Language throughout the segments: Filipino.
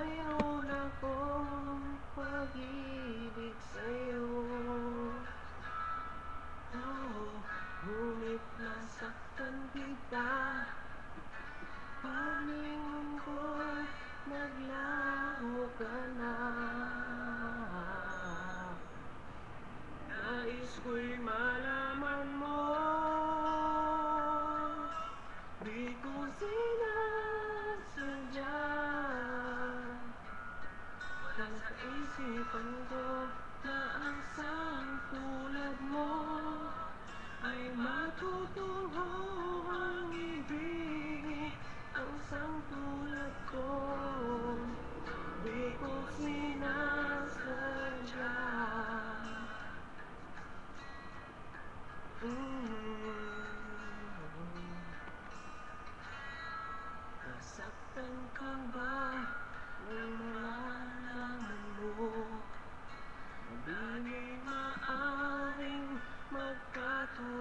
Mayroon akong pag-ibig sa'yo. Oh, ngunit nasaktan kita. Paglingon ko, naglaho ka na. Nais ko'y malaman isipan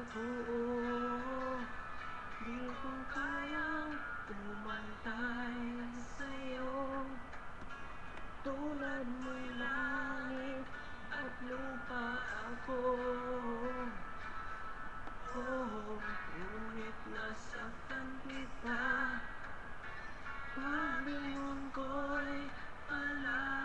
magkatotoo Di ko kayang umantay sa'yo Tulad mo'y langit at lupa ako Oh, ngunit nasaktan kita Paglingon ko'y alayo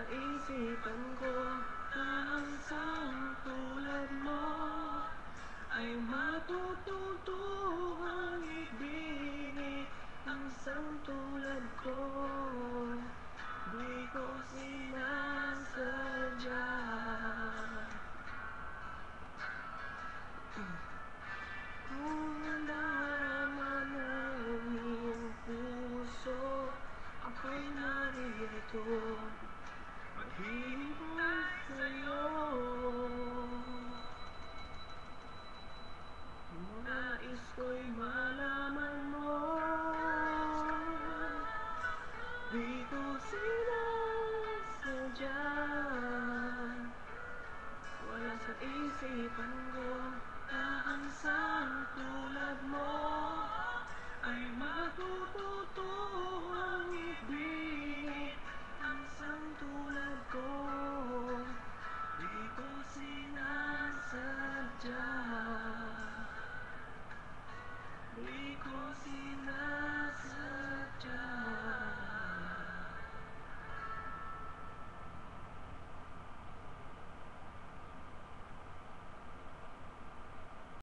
Wala sa isipan ko na ang isang tulad mo Ay matututo ang ibig Ang isang tulad ko. Di ko sinasadya. Kung nalaman ng iyong puso Ako'y Nais ko'y malaman mo Di ko sinasadya Wala sa isipan ko Na ang isang tulad mo Di ko sinasadya